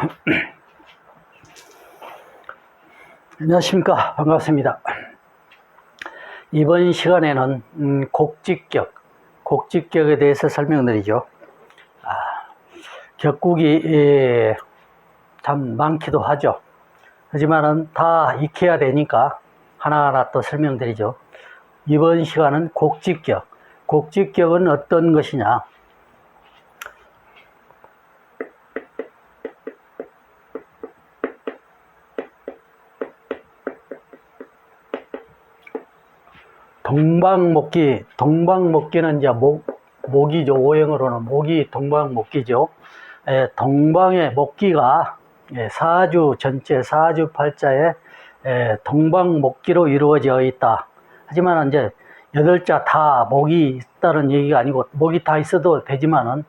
안녕하십니까. 반갑습니다. 이번 시간에는 음, 곡직격, 곡직격에 대해서 설명드리죠. 아, 격국이 예, 참 많기도 하죠. 하지만은 다 익혀야 되니까 하나하나 또 설명드리죠. 이번 시간은 곡직격. 곡직격은 어떤 것이냐? 동방목기, 동방목기는 이제 목, 목이죠. 오행으로는 목이 동방목기죠. 에, 동방의 목기가 예, 사주 전체 사주 팔자에 에, 동방목기로 이루어져 있다. 하지만 이제 여덟 자 다 목이 있다는 얘기가 아니고 목이 다 있어도 되지만은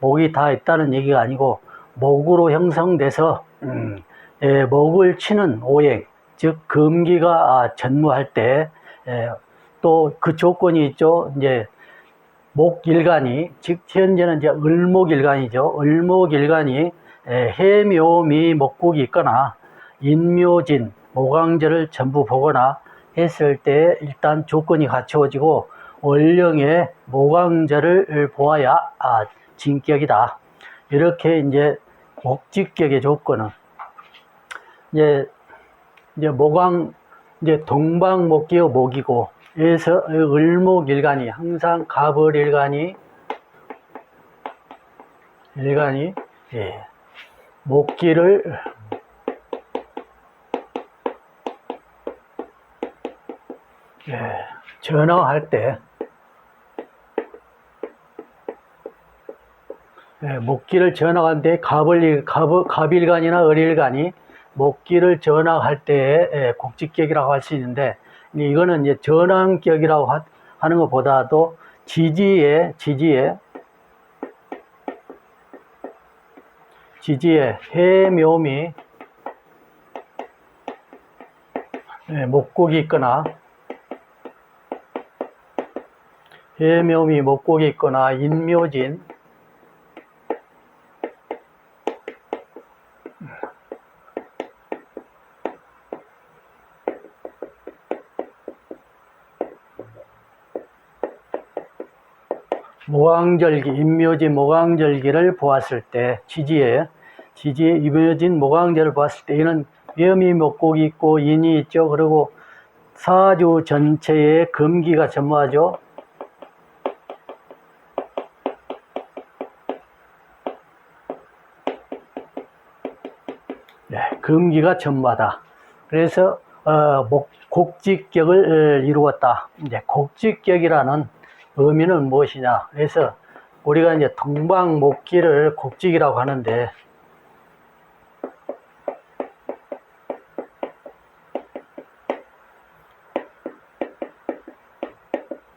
목이 다 있다는 얘기가 아니고 목으로 형성돼서 음, 예, 목을 치는 오행 즉 금기가 아, 전무할 때 또 그 조건이 있죠. 이제 목일간이 즉 현재는 이제 을목일간이죠. 을목일간이 에, 해묘미 목국이 있거나 인묘진 모강절을 전부 보거나 했을 때 일단 조건이 갖추어지고 월령의 모강절을 보아야 아, 진격이다. 이렇게 이제 목직격의 조건은 이제 이제 모강 이제 동방목기의 목이고 그래서 을목일간이 항상 갑을일간이 일간이 예, 목기를 예, 전화할 때 예, 목기를 전화하는데 갑을 갑, 갑일간이나 을일간이 목기를 전화할 때에 예, 곡직격이라고 할 수 있는데 이거는 이제 전환격이라고 하, 하는 것보다도 지지에 지지에 지지에 해묘미 예, 목곡이 있거나 해묘미 목곡이 있거나 인묘진 모강절기, 인묘지 모강절기를 보았을 때, 지지에, 지지에 임묘진 모강절을 보았을 때, 이는 위험이 목곡이 있고, 인이 있죠. 그리고 사주 전체에 금기가 전무하죠. 네, 금기가 전무하다. 그래서, 어, 목, 곡직격을 어, 이루었다. 이제 곡직격이라는 의미는 무엇이냐? 그래서 우리가 이제 동방목기를 곡직이라고 하는데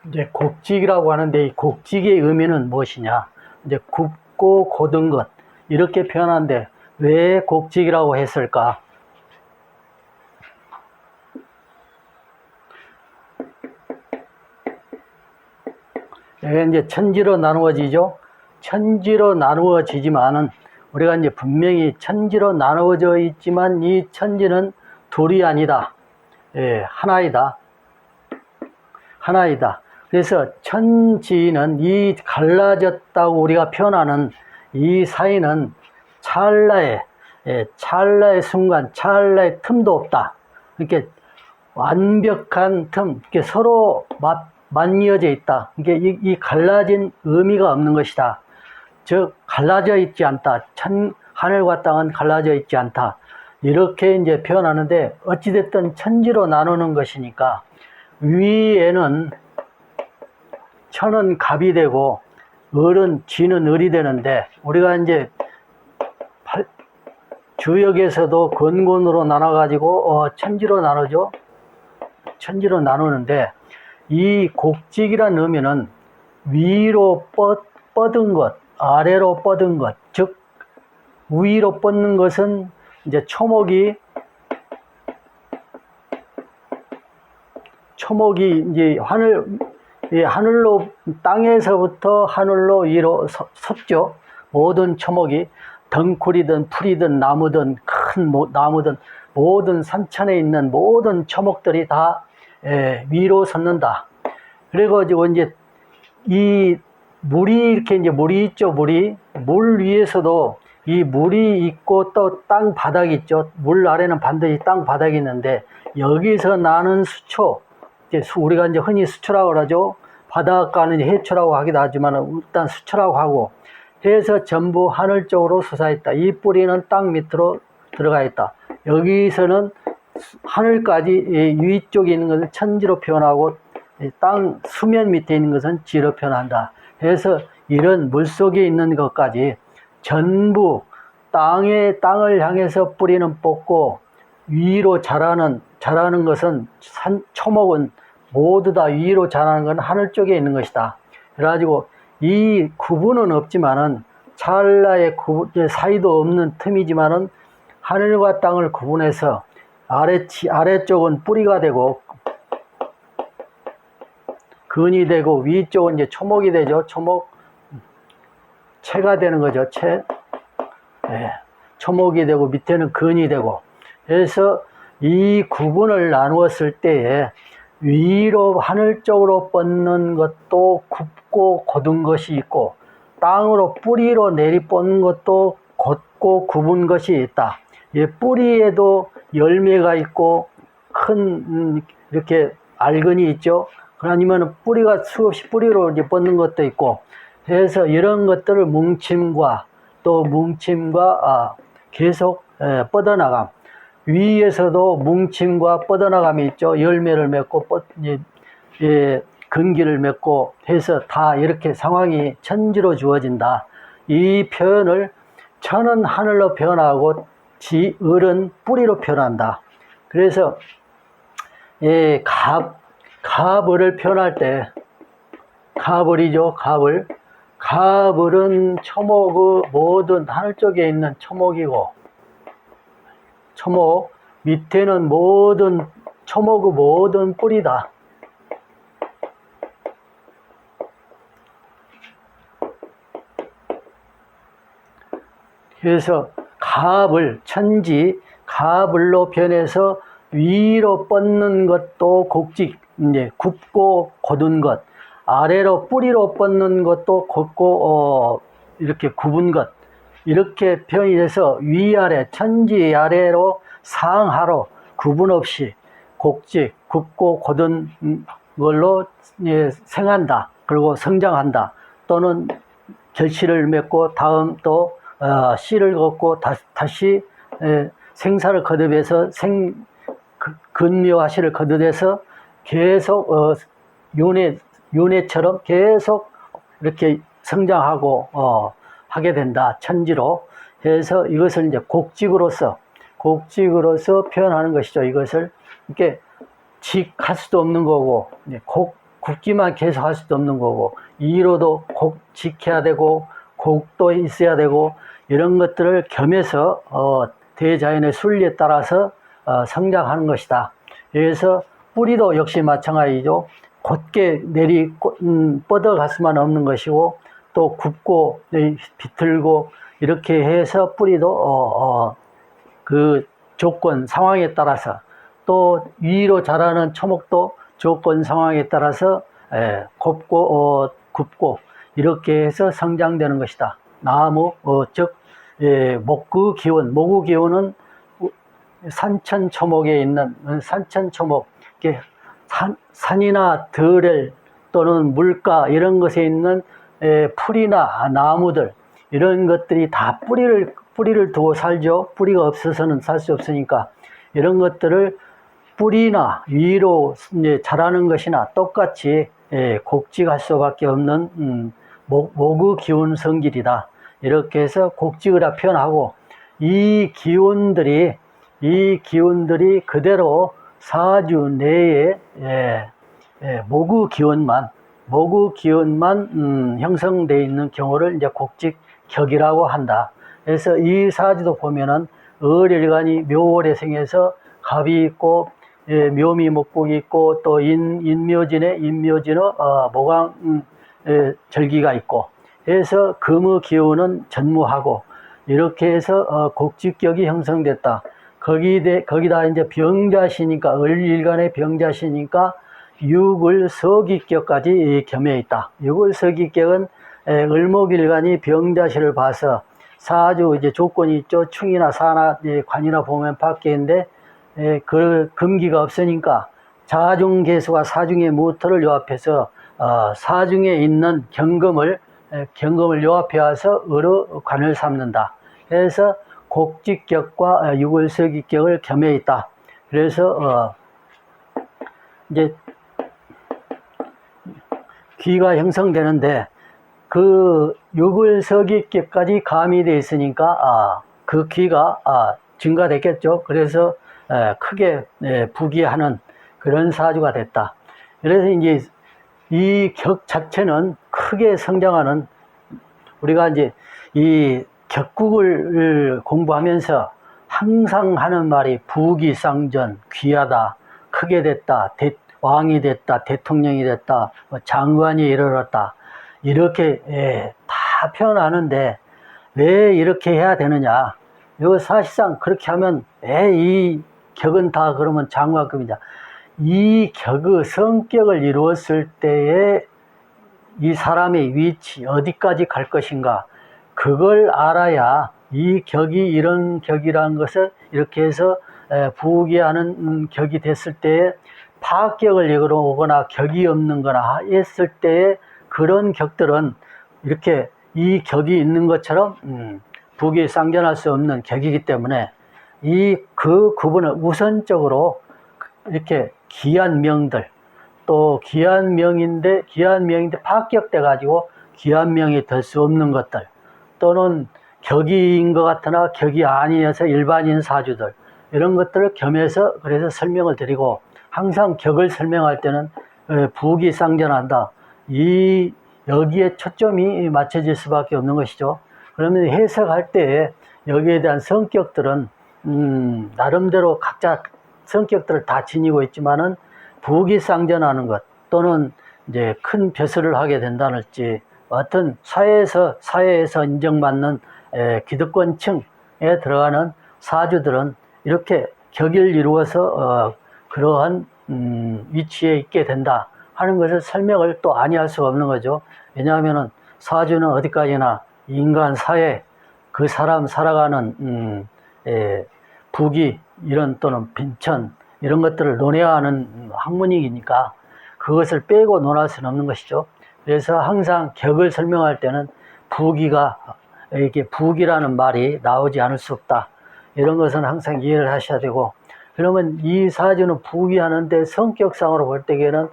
이제 곡직이라고 하는데 이 곡직의 의미는 무엇이냐? 이제 굽고 고든 것 이렇게 표현하는데 왜 곡직이라고 했을까? 이게 이제 천지로 나누어지죠. 천지로 나누어지지만은 우리가 이제 분명히 천지로 나누어져 있지만 이 천지는 둘이 아니다. 예, 하나이다. 하나이다. 그래서 천지는 이 갈라졌다고 우리가 표현하는 이 사이는 찰나의 예, 찰나의 순간, 찰나의 틈도 없다. 이렇게 완벽한 틈, 이렇게 서로 맞 맞이어져 있다. 이게 이, 이 갈라진 의미가 없는 것이다. 즉 갈라져 있지 않다. 천 하늘과 땅은 갈라져 있지 않다. 이렇게 이제 표현하는데 어찌됐든 천지로 나누는 것이니까 위에는 천은 갑이 되고 을은 쥐는 을이 되는데 우리가 이제 팔, 주역에서도 근곤으로 나눠 가지고 어, 천지로 나누죠. 천지로 나누는데 이 곡직이라는 의미는 위로 뻗, 뻗은 것, 아래로 뻗은 것, 즉 위로 뻗는 것은 이제 초목이 초목이 이제 하늘 이 하늘로 땅에서부터 하늘로 위로 섰, 섰죠. 모든 초목이 덩굴이든 풀이든 나무든 큰 모- 나무든 모든 산천에 있는 모든 초목들이 다 예, 위로 솟는다. 그래가지고 이제 이 물이 이렇게 이제 물이 있죠, 물이. 물 위에서도 이 물이 있고 또 땅 바닥이 있죠. 물 아래는 반드시 땅 바닥이 있는데 여기서 나는 수초, 이제 수- 우리가 이제 흔히 수초라고 그러죠. 바닷가는 해초라고 하기도 하지만 일단 수초라고 하고 해서 전부 하늘 쪽으로 솟아있다. 이 뿌리는 땅 밑으로 들어가 있다. 여기서는 수- 하늘까지 이 위쪽에 있는 것을 천지로 표현하고 이땅 수면 밑에 있는 것은 지로 표현한다. 해서 이런 물 속에 있는 것까지 전부 땅에 땅을 향해서 뿌리는 뽑고 위로 자라는 자라는 것은 산 초목은 모두 다 위로 자라는 건 하늘 쪽에 있는 것이다. 그래가지고 이 구분은 없지만은 찰나의 구분 사이도 없는 틈이지만은 하늘과 땅을 구분해서 아래 아래쪽은 뿌리가 되고 근이 되고 위쪽은 이제 초목이 되죠. 초목 채가 되는 거죠. 채. 예. 초목이 되고 밑에는 근이 되고. 그래서 이 구분을 나누었을 때에 위로 하늘 쪽으로 뻗는 것도 굽고 곧은 것이 있고 땅으로 뿌리로 내리 뻗는 것도 곧고 굽은 것이 있다. 이 뿌리에도 열매가 있고 큰 음, 이렇게 알근이 있죠. 아니면 뿌리가 수없이 뿌리로 이제 뻗는 것도 있고 그래서 이런 것들을 뭉침과 또 뭉침과 아, 계속 에, 뻗어나감 위에서도 뭉침과 뻗어나감이 있죠. 열매를 맺고 뻗, 예, 예, 근기를 맺고 해서 다 이렇게 상황이 천지로 주어진다. 이 표현을 천은 하늘로 표현하고 지, 을은 뿌리로 표현한다. 그래서 예, 갑, 갑을을 표현할 때 갑을이죠. 갑을. 갑을은 초목의 모든 하늘 쪽에 있는 초목이고 초목 밑에는 모든 초목의 모든 뿌리다. 그래서 갑을 천지 갑을로 변해서 위로 뻗는 것도 곡직 이제 굽고 곧은 것 아래로 뿌리로 뻗는 것도 곧고 어, 이렇게 굽은 것 이렇게 표현이 돼서 위아래 천지 아래로 상하로 구분 없이 곡직 굽고 곧은 걸로 예, 생한다 그리고 성장한다 또는 결실을 맺고 다음 또 어, 씨를 걷고 다, 다시 에, 생사를 거듭해서 생 그- 근묘와 씨를 거듭해서 계속 어, 윤회 윤회처럼 계속 이렇게 성장하고 어, 하게 된다. 천지로. 해서 이것을 이제 곡직으로서 곡직으로서 표현하는 것이죠. 이것을 이렇게 직할 수도 없는 거고 곡 굽기만 계속 할 수도 없는 거고 이로도 곡 지켜야 되고 곡도 있어야 되고 이런 것들을 겸해서 어, 대자연의 순리에 따라서 어, 성장하는 것이다. 그래서 뿌리도 역시 마찬가지죠. 곧게 내리 꼬- 음, 뻗어갈 수만 없는 것이고 또 굽고 네, 비틀고 이렇게 해서 뿌리도 어, 어, 그 조건 상황에 따라서 또 위로 자라는 초목도 조건 상황에 따라서 에, 곱고 어, 굽고 이렇게 해서 성장되는 것이다. 나무 어, 즉 예, 목구 기운 목구 기운은 산천 초목에 있는 어, 산천 초목 산, 산이나 들을 또는 물가 이런 것에 있는 에, 풀이나 나무들 이런 것들이 다 뿌리를 뿌리를 두고 살죠. 뿌리가 없어서는 살 수 없으니까 이런 것들을 뿌리나 위로 이제 자라는 것이나 똑같이 예, 곡직할 수밖에 없는 음, 목, 목의 기운 성질이다. 이렇게 해서 곡직이라 표현하고 이 기운들이 이 기운들이 그대로 사주 내에 예, 예, 목의 기운만 목의 기운만 음, 형성되어 있는 경우를 이제 곡직격이라고 한다. 그래서 이 사주도 보면은 을일간이 묘월에 생해서 갑이 있고 예, 묘미 목복이 있고 또 인, 인묘진에 인묘진의 어, 모강 음, 예, 절기가 있고 그래서 금의 기운은 전무하고 이렇게 해서 어, 곡직격이 형성됐다. 거기 대, 거기다 이제 병자시니까 을일간의 병자시니까 육을 서기격까지 겸해 있다. 육을 서기격은 에, 을목일간이 병자시를 봐서 사주 이제 조건이 있죠. 충이나 사나 이제 관이나 보면 에, 그 금기가 없으니까 자중 개수가 사중의 무토를 요합해서 어, 사중에 있는 경금을 에, 경금을 요합해 와서 을의 관을 삼는다. 그래서 곡직격과 어, 육을서기격을 겸해 있다. 그래서 어, 이제 귀가 형성되는데 그 육을서기격까지 가미되어 있으니까 아, 그 귀가 아, 증가됐겠죠. 그래서 에, 크게 에, 부기하는 그런 사주가 됐다. 그래서 이제 이 격 자체는 크게 성장하는 우리가 이제 이 격국을 공부하면서 항상 하는 말이 부기상전, 귀하다, 크게 됐다, 대- 왕이 됐다, 대통령이 됐다, 뭐 장관이 이르렀다. 이렇게 예, 다 표현하는데 왜 이렇게 해야 되느냐? 이거 사실상 그렇게 하면 왜이 격은 다 그러면 장관급이냐? 이 격의 성격을 이루었을 때에 이 사람의 위치 어디까지 갈 것인가 그걸 알아야 이 격이 이런 격이라는 것을 이렇게 해서 에, 부기하는 음, 격이 됐을 때에 파격을 이끌어오거나 격이 없는 거나 했을 때에 그런 격들은 이렇게 이 격이 있는 것처럼 음, 부기 쌍전할 수 없는 격이기 때문에 이 그 구분을 우선적으로 이렇게 귀한 명들. 또 귀한 명인데 귀한 명인데 파격돼 가지고 귀한 명이 될 수 없는 것들. 또는 격이인 것 같으나 격이 아니어서 일반인 사주들. 이런 것들을 겸해서 그래서 설명을 드리고 항상 격을 설명할 때는 에, 부기 상전한다. 이 여기에 초점이 맞춰질 수밖에 없는 것이죠. 그러면 해석할 때 여기에 대한 성격들은 음, 나름대로 각자 성격들을 다 지니고 있지만은 부기상전하는 것 또는 이제 큰 벼슬을 하게 된다는지 어떤 사회에서 사회에서 인정받는 에, 기득권층에 들어가는 사주들은 이렇게 격을 이루어서 어, 그러한 음, 위치에 있게 된다 하는 것을 설명을 또 아니할 수가 없는 거죠. 왜냐하면은 사주는 어디까지나 인간 사회 그 사람 살아가는 음, 에, 부기 이런 또는 빈천 이런 것들을 논해하는 학문이니까 그것을 빼고 논할 수는 없는 것이죠. 그래서 항상 격을 설명할 때는 부기가 이게 부기라는 말이 나오지 않을 수 없다. 이런 것은 항상 이해를 하셔야 되고 그러면 이 사주는 부기하는데 성격상으로 볼 때에는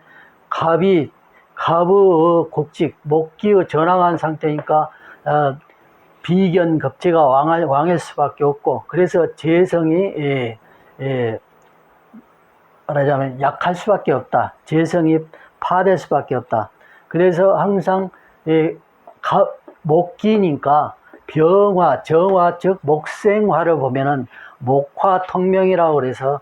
갑이 갑의 곡직 목기의 전황한 상태니까 어, 비견 겁재가 왕할, 왕일 수밖에 없고 그래서 재성이 예, 예, 말하자면 약할 수밖에 없다. 재성이 파될 수밖에 없다. 그래서 항상 예, 가, 목기니까 병화, 정화, 즉 목생화를 보면은 목화 통명이라고 그래서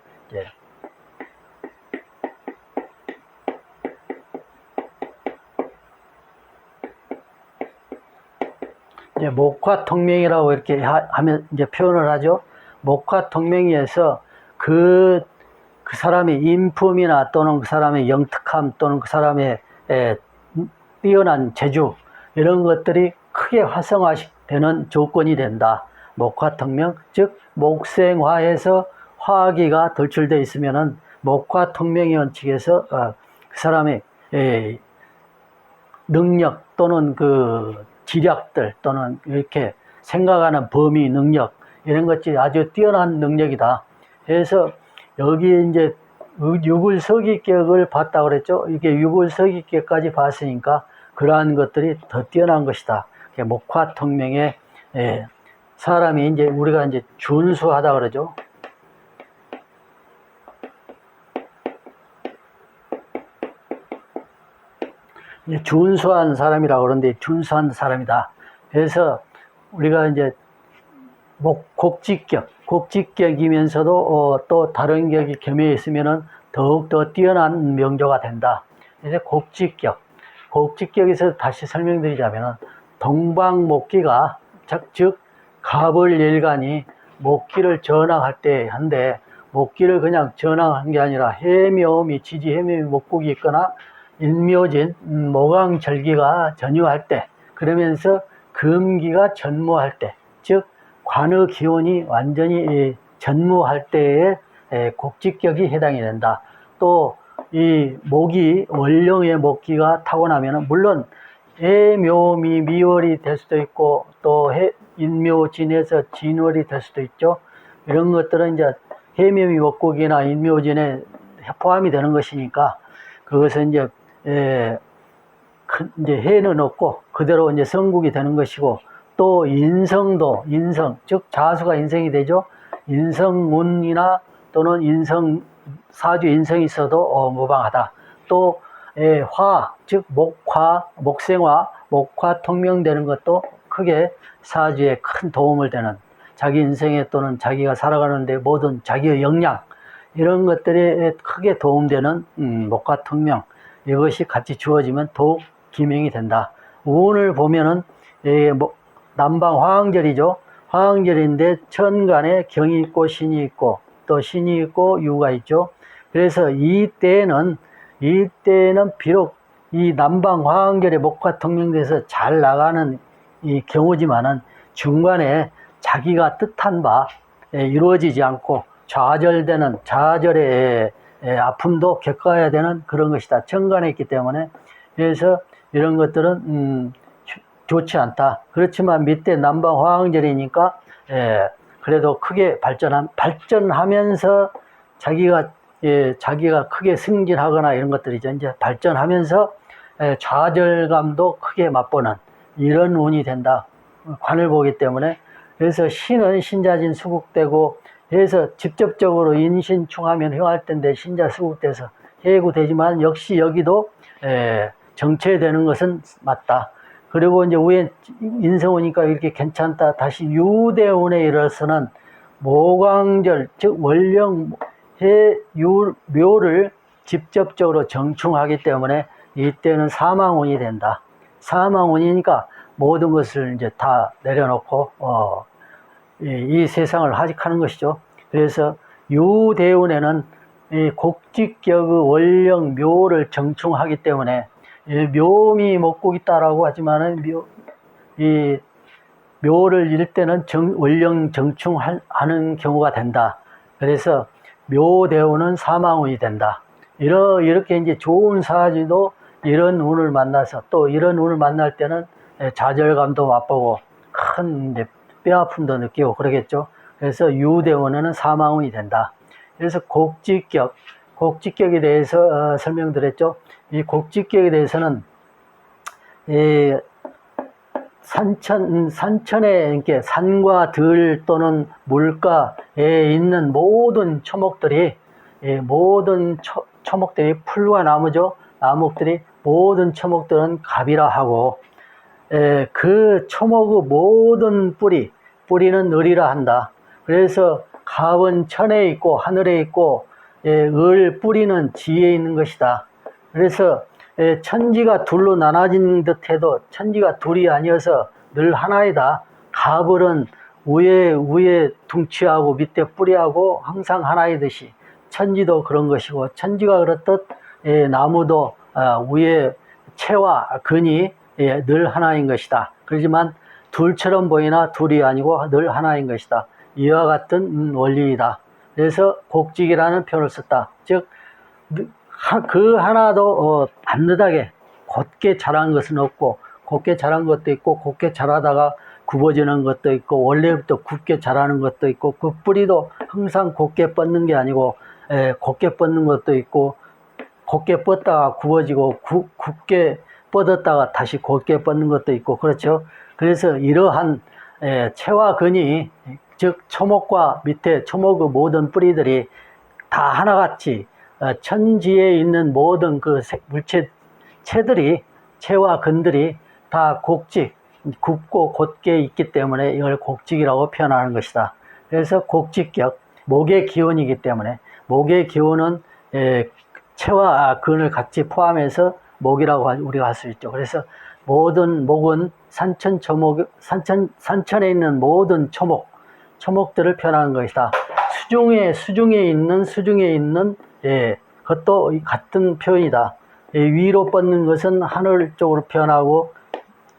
이제 이제 목화 통명이라고 이렇게 하, 면 이제 표현을 하죠. 목화 통명에서 그, 그 사람의 인품이나 또는 그 사람의 영특함 또는 그 사람의 에, 뛰어난 재주 이런 것들이 크게 활성화되는 조건이 된다. 목화통명, 즉 목생화에서 화기가 돌출되어 있으면은 목화통명의 원칙에서 어, 그 사람의 에, 능력 또는 그 지략들 또는 이렇게 생각하는 범위 능력 이런 것이 아주 뛰어난 능력이다. 그래서 여기 이제 육을 서기격을 봤다 그랬죠. 이게 육을 서기격까지 봤으니까 그러한 것들이 더 뛰어난 것이다. 목화통명의 예, 사람이 이제 우리가 이제 준수하다 그러죠. 준수한 사람이라고 그러는데 준수한 사람이다. 그래서 우리가 이제 목 곡직격, 곡직격이면서도 어, 또 다른 격이 겸해 있으면은 더욱 더 뛰어난 명조가 된다. 이제 곡직격, 곡직격에서 다시 설명드리자면은 동방목기가 즉, 즉 가벌일간이 목기를 전항할 때 한데 목기를 그냥 전항한 게 아니라 해묘미 지지 해묘미 목국이 있거나 인묘진 음, 모강절기가 전유할 때 그러면서 금기가 전무할 때 즉 관의 기온이 완전히 이 전무할 때에 에, 곡직격이 해당이 된다. 또 이 목이 원령의 목기가 타고나면은 물론 해묘미 미월이 될 수도 있고 또 해, 인묘진에서 진월이 될 수도 있죠. 이런 것들은 이제 해묘미 목국이나 인묘진에 포함이 되는 것이니까 그것은 이제 에, 큰- 이제 해는 없고 그대로 이제 성국이 되는 것이고 또 인성도 인성 즉 자수가 인성이 되죠. 인성문이나 또는 인성 사주 인성이 있어도 어, 무방하다. 또 예, 화, 즉 목화, 목생화, 목화 통명되는 것도 크게 사주에 큰 도움을 되는 자기 인생에 또는 자기가 살아가는데 모든 자기의 역량 이런 것들에 크게 도움되는 음, 목화 통명 이것이 같이 주어지면 더욱 기명이 된다. 운을 보면은 예, 뭐, 남방 화왕절이죠. 화왕절인데 천간에 경이 있고 신이 있고 또 신이 있고 유가 있죠. 그래서 이때는 이때는 비록 이 남방 화왕절에 목화 통명돼서 잘 나가는 이 경우지만은 중간에 자기가 뜻한 바 예, 이루어지지 않고 좌절되는 좌절의 예, 아픔도 겪어야 되는 그런 것이다. 천간에 있기 때문에 그래서 이런 것들은 음, 주- 좋지 않다. 그렇지만 밑에 남방 화왕절이니까 예, 그래도 크게 발전한 발전하면서 자기가 예, 자기가 크게 승진하거나 이런 것들이죠. 이제 발전하면서 예, 좌절감도 크게 맛보는 이런 운이 된다. 관을 보기 때문에 그래서 신은 신자진 수국되고 그래서 직접적으로 인신 충하면 흉할 텐데 신자 수국돼서 해구되지만 역시 여기도 에, 정체되는 것은 맞다. 그리고 이제 위에 인성 오니까 이렇게 괜찮다. 다시 유대운에 이르러서는 모광절 즉 원령 해 유 묘를 직접적으로 정충하기 때문에 이때는 사망운이 된다. 사망운이니까 모든 것을 이제 다 내려놓고 어, 이, 이 세상을 하직하는 것이죠. 그래서 유대운에는 이 곡직격의 원령 묘를 정충하기 때문에 이 묘미 먹고 있다라고 하지만은 묘, 이 묘를 잃을 때는 정, 원령 정충하는 경우가 된다. 그래서 묘대운은 사망운이 된다. 이러, 이렇게 이제 좋은 사지도 이런 운을 만나서 또 이런 운을 만날 때는 좌절감도 맛보고 큰 뼈 아픔도 느끼고 그러겠죠. 그래서 유대운에는 사망운이 된다. 그래서 곡직격, 곡직격에 대해서 어, 설명드렸죠. 이 곡직격에 대해서는 이 산천, 산천에, 이렇게 산과 들 또는 물가에 있는 모든 초목들이, 예, 모든 초, 초목들이 풀과 나무죠. 나무들이 모든 초목들은 갑이라 하고, 에, 그 초목의 모든 뿌리, 뿌리는 을이라 한다. 그래서 갑은 천에 있고 하늘에 있고, 예, 을 뿌리는 지에 있는 것이다. 그래서 예, 천지가 둘로 나눠진 듯해도 천지가 둘이 아니어서 늘 하나이다. 가불은 위에 위에 둥치하고 밑에 뿌리하고 항상 하나이듯이 천지도 그런 것이고 천지가 그렇듯 예, 나무도 아, 위에 채와 근이 예, 늘 하나인 것이다. 그렇지만 둘처럼 보이나 둘이 아니고 늘 하나인 것이다. 이와 같은 음, 원리이다. 그래서 곡직이라는 표현을 썼다. 즉 하- 그 하나도 어, 반듯하게 곧게 자란 것은 없고 곧게 자란 것도 있고 곧게 자라다가 굽어지는 것도 있고 원래부터 굳게 자라는 것도 있고 그 뿌리도 항상 곧게 뻗는 게 아니고 에, 곧게 뻗는 것도 있고 곧게 뻗다가 굽어지고 구- 굳게 뻗었다가 다시 곧게 뻗는 것도 있고 그렇죠. 그래서 이러한 에, 채와 근이 즉 초목과 밑에 초목의 모든 뿌리들이 다 하나같이 어, 천지에 있는 모든 그 색- 물체 체들이 체와 근들이 다 곡직 굽고 곧게 있기 때문에 이걸 곡직이라고 표현하는 것이다. 그래서 곡직격 목의 기운이기 때문에 목의 기운은 에, 체와 근을 같이 포함해서 목이라고 하- 우리가 할 수 있죠. 그래서 모든 목은 산천 초목 산천 산천에 있는 모든 초목 초목들을 표현하는 것이다. 수중에 수중에 있는 수중에 있는 예 그것도 이 같은 표현이다. 이 위로 뻗는 것은 하늘 쪽으로 표현하고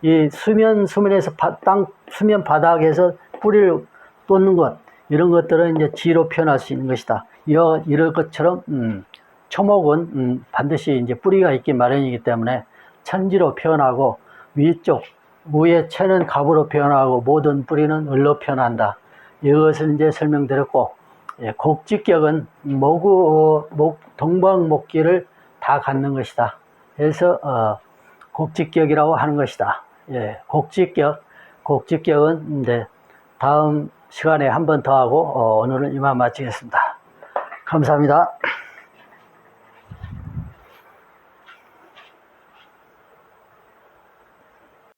이 수면 수면에서 바, 땅 수면 바닥에서 뿌리를 돋는 것 이런 것들은 이제 지로 표현할 수 있는 것이다. 이어 이럴 것처럼 음, 초목은 음, 반드시 이제 뿌리가 있기 마련이기 때문에 천지로 표현하고 위쪽 위에 채는 갑으로 표현하고 모든 뿌리는 을로 표현한다. 이것을 이제 설명드렸고 예, 곡직격은 모구 목 동방 목기를 다 갖는 것이다. 그래서 어, 곡직격이라고 하는 것이다. 예, 곡직격 곡직격은 이제 다음 시간에 한 번 더 하고 어, 오늘은 이만 마치겠습니다. 감사합니다.